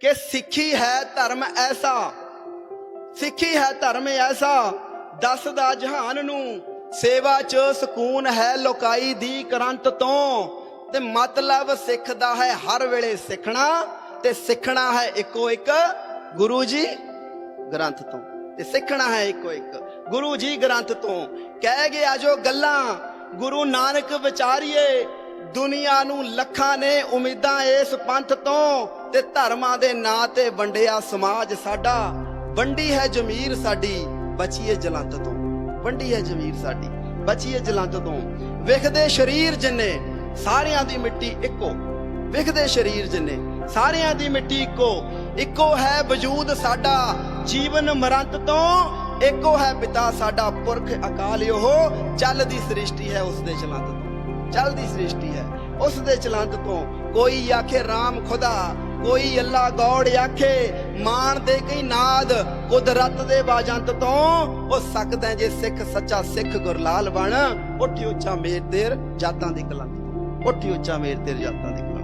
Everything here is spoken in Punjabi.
ਕਿ ਸਿੱਖੀ ਹੈ ਧਰਮ ਐਸਾ, ਸਿੱਖੀ ਹੈ ਧਰਮ ਐਸਾ, ਦੱਸਦਾ ਜਹਾਨ ਨੂੰ, ਸੇਵਾ 'ਚ ਸਕੂਨ ਹੈ ਲੋਕਾਈ ਦੀ ਕਰੰਟ ਤੋਂ, ਤੇ ਮਤਲਬ ਸਿੱਖਦਾ ਹੈ ਹਰ ਵੇਲੇ ਸਿੱਖਣਾ, ਤੇ ਸਿੱਖਣਾ ਹੈ ਇੱਕੋ ਇੱਕ ਗੁਰੂ ਜੀ ਗ੍ਰੰਥ ਤੋਂ, ਤੇ ਸਿੱਖਣਾ ਹੈ ਇੱਕੋ ਇੱਕ ਗੁਰੂ ਜੀ ਗ੍ਰੰਥ ਤੋਂ। ਕਹਿ ਗਿਆ ਜੋ ਗੱਲਾਂ, ਗੁਰੂ ਨਾਨਕ ਵਿਚਾਰੀਏ ਦੁਨੀਆ ਨੂੰ ਲੱਖਾਂ ਨੇ ਉਮੀਦਾਂ ਇਸ ਪੰਥ ਤੋਂ ਤੇ ਧਰਮਾਂ ਦੇ ਨਾਂ ਤੇ ਵੰਡਿਆ ਸਮਾਜ ਸਾਡਾ। ਵੰਡੀ ਹੈ ਜ਼ਮੀਰ ਸਾਡੀ ਬਚੀਏ ਜਲੰਤ ਤੋਂ। ਵੰਡੀ ਹੈ ਜ਼ਮੀਰ ਸਾਡੀ ਬਚੀਏ ਜਲੰਤ ਤੋਂ। ਵਿਖਦੇ ਸਰੀਰ ਜਿੰਨੇ, ਸਾਰਿਆਂ ਦੀ ਮਿੱਟੀ ਇੱਕੋ। ਵਿਖਦੇ ਸਰੀਰ ਜਿੰਨੇ, ਸਾਰਿਆਂ ਦੀ ਮਿੱਟੀ ਇੱਕੋ। ਇੱਕੋ ਹੈ ਵਜੂਦ ਸਾਡਾ, ਜੀਵਨ ਮਰੰਤ ਤੋਂ। ਇੱਕੋ ਹੈ ਪਿਤਾ ਸਾਡਾ, ਪੁਰਖ ਅਕਾਲ ਉਹ ਚੱਲਦੀ ਸ੍ਰਿਸ਼ਟੀ ਹੈ ਉਸ ਦੇ ਚਲੰਤ ਤੋਂ। ਚੱਲਦੀ ਸ੍ਰਿਸ਼ਟੀ ਹੈ। ਉਸ ਦੇ ਚਲੰਤ ਤੋਂ ਕੋਈ ਆਖੇ RAM ਖੁਦਾ, ਕੋਈ ਅੱਲਾ ਗੌੜ ਆਖੇ ਮਾਨ ਦੇ ਕਈ ਨਾਦ, ਕੁਦਰਤ ਦੇ ਬਾਜੰਤ ਤੋਂ ਉਹ ਸਕਦਾ ਜੇ ਸਿੱਖ ਸੱਚਾ ਸਿੱਖ ਗੁਰਲਾਲ ਬਣ। ਉੱਠੀ ਉੱਚਾ ਮੇਰ ਤੇਰ ਜਾਤਾਂ ਦੀ ਕਲੰਤ। ਉੱਠੀ ਉੱਚਾ ਮੇਰ ਤੇਰ ਜਾਤਾਂ ਦੀ ਕਲੰਤ।